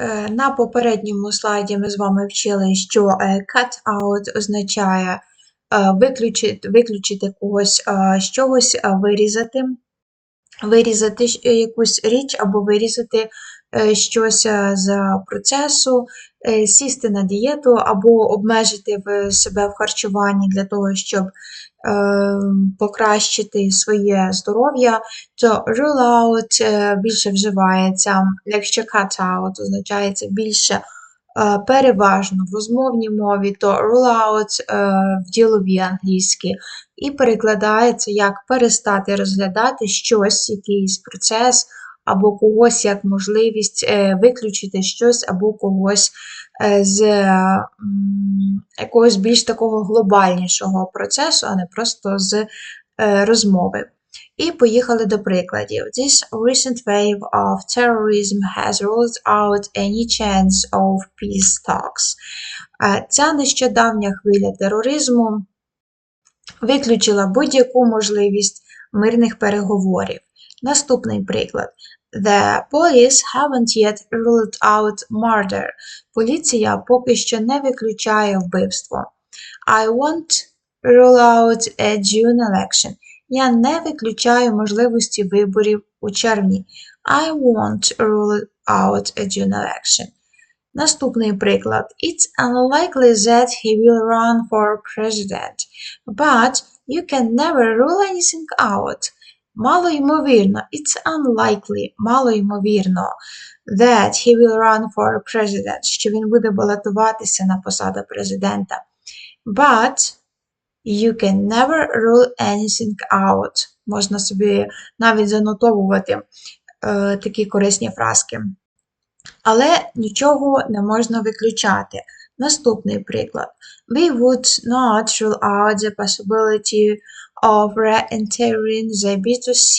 Е, На попередньому слайді ми з вами вчили, що е, cut out означає е, виключити, виключити когось з чогось, вирізати, вирізати якусь річ або вирізати щось е, з процесу, е, сісти на дієту або обмежити себе в харчуванні для того, щоб е, покращити своє здоров'я, то rule out е, більше вживається, якщо cut out означає це більше е, переважно в розмовній мові, то rule out е, в діловій англійській. І перекладається як перестати розглядати щось, якийсь процес або когось як можливість е, виключити щось або когось е, з якогось більш такого глобальнішого процесу, а не просто з е, розмови. І поїхали до прикладів. This recent wave of terrorism has ruled out any chance of peace talks. Ця нещодавня хвиля тероризму виключила будь-яку можливість мирних переговорів. Наступний приклад. The police haven't yet ruled out murder. Поліція поки що не виключає вбивство. I won't rule out a June election. Я не виключаю можливості виборів у червні. I won't rule out a June election. Наступний приклад. It's unlikely that he will run for president, but you can never rule anything out. Мало ймовірно, it's unlikely, мало ймовірно, that he will run for president, що він буде балотуватися на посаду президента. But you can never rule anything out. Можна собі навіть занотовувати е, такі корисні фразки. Але нічого не можна виключати. Наступний приклад. We would not rule out the possibility of re-entering the B2C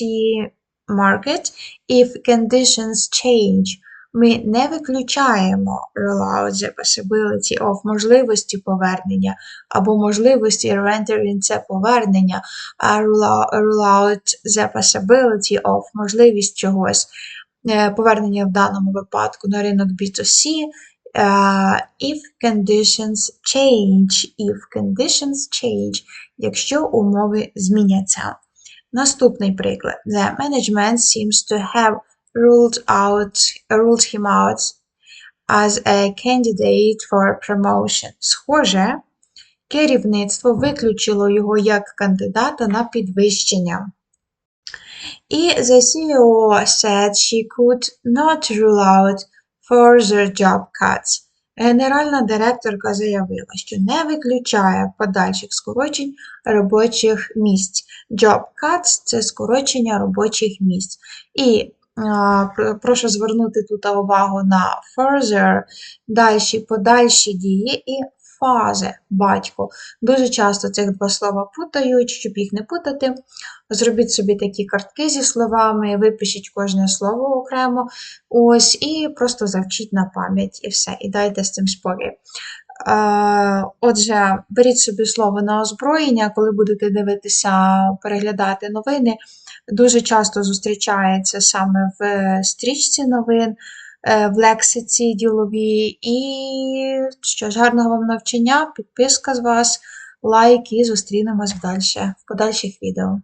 market if conditions change. Ми не виключаємо rule out the possibility of можливості повернення або можливості re-entering – це повернення, а rule out, the possibility of можливість чогось е, повернення в даному випадку на ринок B2C, е, if conditions change, if conditions change, якщо умови зміняться. Наступний приклад. The management seems to have ruled out, ruled him out as a candidate for promotion. Схоже, керівництво виключило його як кандидата на підвищення. І the CEO said she could not rule out further job cuts. Генеральна директорка заявила, що не виключає подальших скорочень робочих місць. Job cuts – це скорочення робочих місць. І прошу звернути тут увагу на further, далі подальші дії і фази батько. Дуже часто цих два слова путають, щоб їх не путати. Зробіть собі такі картки зі словами, випишіть кожне слово окремо, ось, і просто завчіть на пам'ять і все, і дайте з цим спокій. Е, Отже, беріть собі слово на озброєння, коли будете дивитися, переглядати новини. Дуже часто зустрічається саме в стрічці новин, в лексиці діловій. І що ж, гарного вам навчання, підписка з вас, лайк і зустрінемось в подальших відео.